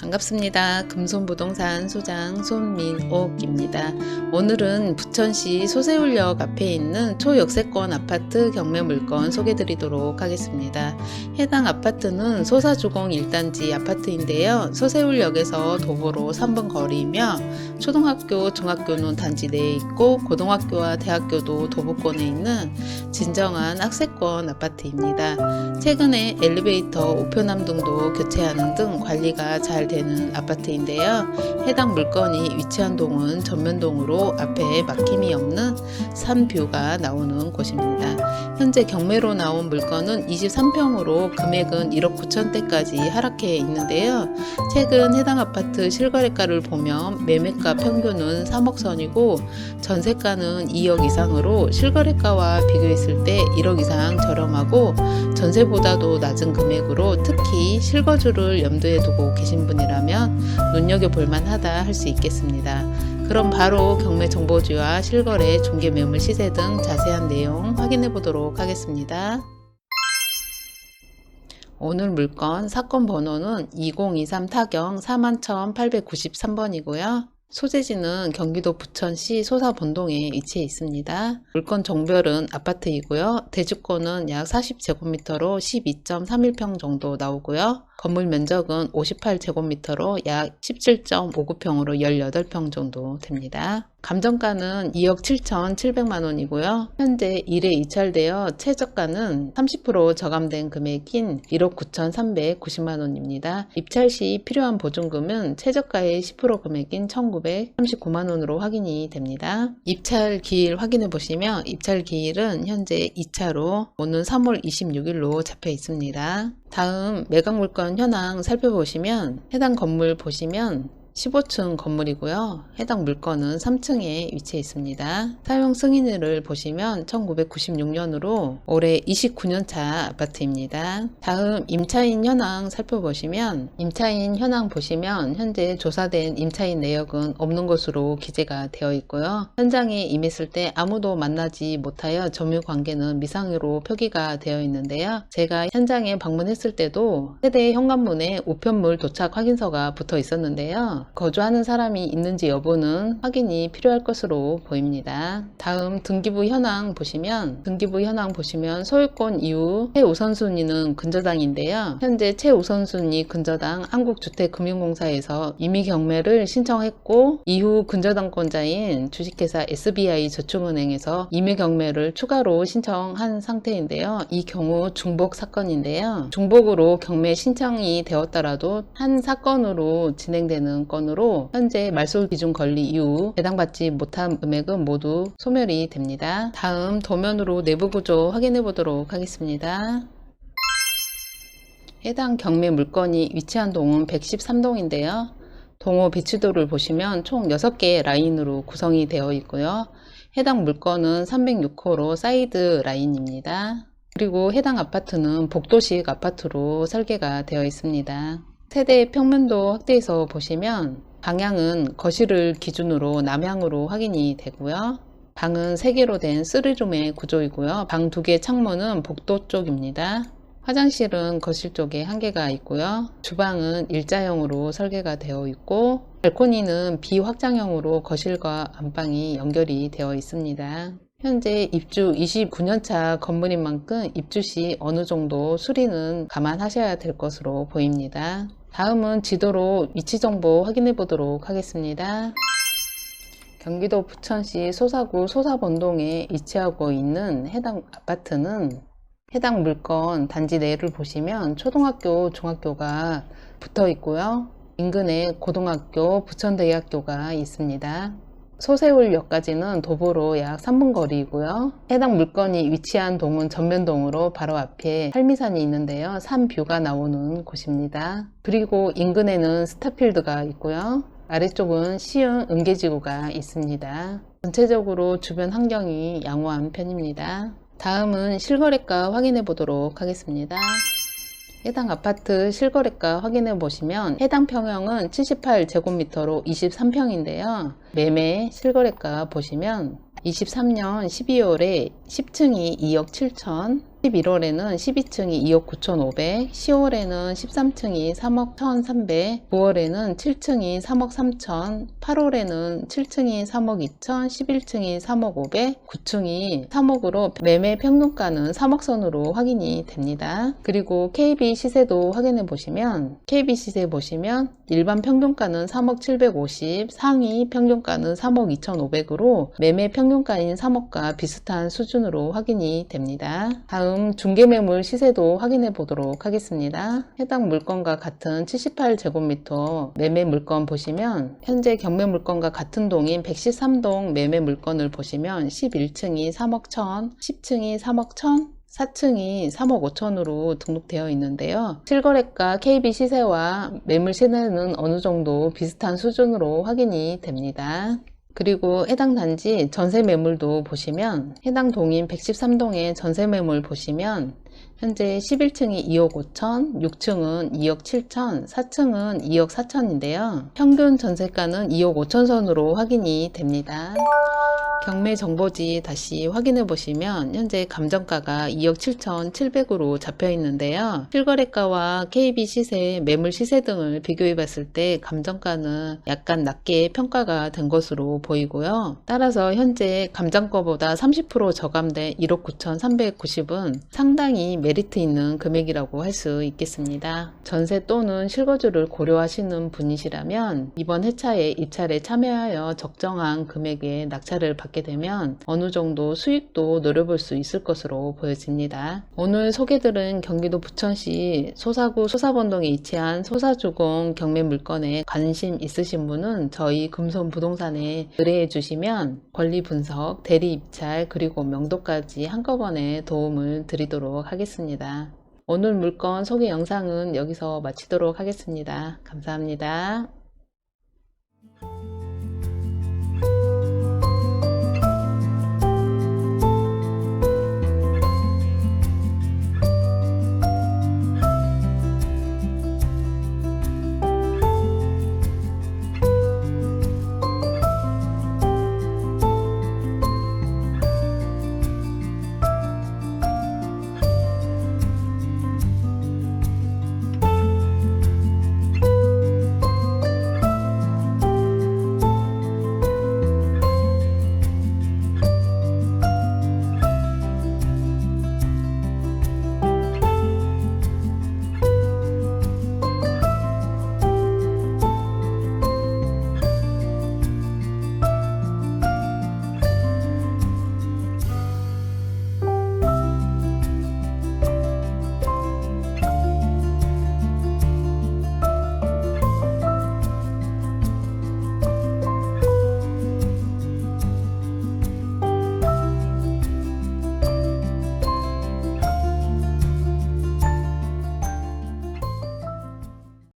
반갑습니다. 금손부동산 소장 손민옥입니다. 오늘은 부천시 소세울역 앞에 있는 초역세권 아파트 경매 물건 소개해 드리도록 하겠습니다. 해당 아파트는 소사주공 1단지 아파트인데요. 소세울역에서 도보로 3분 거리이며 초등학교, 중학교는 단지 내에 있고 고등학교와 대학교도 도보권에 있는 진정한 학세권 아파트입니다. 최근에 엘리베이터 우편함 등도 교체하는 등 관리가 잘 되는 아파트인데요. 해당 물건이 위치한 동은 전면동으로 앞에 막힘이 없는 산뷰가 나오는 곳입니다. 현재 경매로 나온 물건은 23평으로 금액은 1억 9천대까지 하락해 있는데요. 최근 해당 아파트 실거래가를 보면 매매가 평균은 3억 선이고 전세가는 2억 이상으로 실거래가와 비교했을 때 1억 이상 저렴하고 전세보다도 낮은 금액으로 특히 실거주를 염두에 두고 계신 분이 라면 눈여겨볼 만하다 할 수 있겠습니다. 그럼 바로 경매 정보지와 실거래 중개 매물 시세 등 자세한 내용 확인해 보도록 하겠습니다. 오늘 물건 사건 번호는 2023 타경 41,893번이고요. 소재지는 경기도 부천시 소사본동에 위치해 있습니다. 물건 종별은 아파트이고요. 대주권은 약 40제곱미터로 12.31평 정도 나오고요. 건물 면적은 58제곱미터로 약 17.59평으로 18평 정도 됩니다. 감정가는 2억 7,700만 원이고요. 현재 1회 입찰되어 최저가는 30% 저감된 금액인 1억 9,390만 원입니다. 입찰 시 필요한 보증금은 최저가의 10% 금액인 1,939만 원으로 확인이 됩니다. 입찰 기일 확인해 보시면 입찰 기일은 현재 2차로 오는 3월 26일로 잡혀 있습니다. 다음 매각 물건 현황 살펴보시면 해당 건물 보시면 15층 건물이고요. 해당 물건은 3층에 위치해 있습니다. 사용 승인일을 보시면 1996년으로 올해 29년차 아파트입니다. 다음 임차인 현황 살펴보시면 임차인 현황 보시면 현재 조사된 임차인 내역은 없는 것으로 기재가 되어 있고요. 현장에 임했을 때 아무도 만나지 못하여 점유 관계는 미상으로 표기가 되어 있는데요. 제가 현장에 방문했을 때도 세대 현관문에 우편물 도착 확인서가 붙어 있었는데요. 거주하는 사람이 있는지 여부는 확인이 필요할 것으로 보입니다. 다음 등기부 현황 보시면 등기부 현황 보시면 소유권 이후 최우선순위는 근저당인데요. 현재 최우선순위 근저당 한국주택금융공사에서 임의 경매를 신청했고 이후 근저당권자인 주식회사 SBI 저축은행에서 임의 경매를 추가로 신청한 상태인데요. 이 경우 중복 사건인데요. 중복으로 경매 신청이 되었더라도 한 사건으로 진행되는 건으로 현재 말소 기준 권리 이후 배당받지 못한 금액은 모두 소멸이 됩니다. 다음 도면으로 내부 구조 확인해 보도록 하겠습니다. 해당 경매 물건이 위치한 동은 113동인데요. 동호 비치도를 보시면 총 6개의 라인으로 구성이 되어 있고요. 해당 물건은 306호로 사이드 라인입니다. 그리고 해당 아파트는 복도식 아파트로 설계가 되어 있습니다. 세대 평면도 확대해서 보시면 방향은 거실을 기준으로 남향으로 확인이 되고요. 방은 3개로 된 3룸의 구조이고요. 방 2개 창문은 복도 쪽입니다. 화장실은 거실 쪽에 한 개가 있고요. 주방은 일자형으로 설계가 되어 있고 발코니는 비확장형으로 거실과 안방이 연결이 되어 있습니다. 현재 입주 29년차 건물인 만큼 입주 시 어느 정도 수리는 감안하셔야 될 것으로 보입니다. 다음은 지도로 위치 정보 확인해 보도록 하겠습니다. 경기도 부천시 소사구 소사본동에 위치하고 있는 해당 아파트는 해당 물건 단지 내를 보시면 초등학교, 중학교가 붙어 있고요. 인근에 고등학교, 부천대학교가 있습니다. 소세울역까지는 도보로 약 3분 거리이고요. 해당 물건이 위치한 동은 전면동으로 바로 앞에 살미산이 있는데요. 산뷰가 나오는 곳입니다. 그리고 인근에는 스타필드가 있고요. 아래쪽은 시흥 은계지구가 있습니다. 전체적으로 주변 환경이 양호한 편입니다. 다음은 실거래가 확인해 보도록 하겠습니다. 해당 아파트 실거래가 확인해 보시면 해당 평형은 78제곱미터로 23평인데요. 매매 실거래가 보시면 23년 12월에 10층이 2억 7천, 11월에는 12층이 2억 9,500, 10월에는 13층이 3억 1,300, 9월에는 7층이 3억 3천, 8월에는 7층이 3억 2천, 11층이 3억 500, 9층이 3억으로 매매 평균가는 3억 선으로 확인이 됩니다. 그리고 KB 시세도 확인해 보시면 KB 시세 보시면 일반 평균가는 3억 750, 상위 평균가는 3억 2,500으로 매매 평균가인 3억과 비슷한 수준으로 확인이 됩니다. 다음 중개매물 시세도 확인해 보도록 하겠습니다. 해당 물건과 같은 78제곱미터 매매 물건 보시면 현재 경매 물건과 같은 동인 113동 매매 물건을 보시면 11층이 3억 1천, 10층이 3억 1천, 4층이 3억 5천으로 등록되어 있는데요. 실거래가 KB 시세와 매물 시세는 어느 정도 비슷한 수준으로 확인이 됩니다. 그리고 해당 단지 전세 매물도 보시면 해당 동인 113동의 전세 매물 보시면 현재 11층이 2억 5천, 6층은 2억 7천, 4층은 2억 4천인데요. 평균 전세가는 2억 5천 선으로 확인이 됩니다. 경매 정보지 다시 확인해 보시면 현재 감정가가 2억 7천 7백으로 잡혀 있는데요. 실거래가와 KB 시세, 매물 시세 등을 비교해 봤을 때 감정가는 약간 낮게 평가가 된 것으로 보이고요. 따라서 현재 감정가보다 30% 저감된 1억 9천 390은 상당히 메리트 있는 금액이라고 할 수 있겠습니다. 전세 또는 실거주를 고려하시는 분이시라면 이번 회차에 입찰에 참여하여 적정한 금액의 낙찰을 받게 되면 어느 정도 수익도 노려볼 수 있을 것으로 보여집니다. 오늘 소개드린 경기도 부천시 소사구 소사번동에 위치한 소사주공 경매 물건에 관심 있으신 분은 저희 금손 부동산에 의뢰해 주시면 권리 분석, 대리 입찰 그리고 명도까지 한꺼번에 도움을 하겠습니다. 오늘 물건 소개 영상은 여기서 마치도록 하겠습니다. 감사합니다.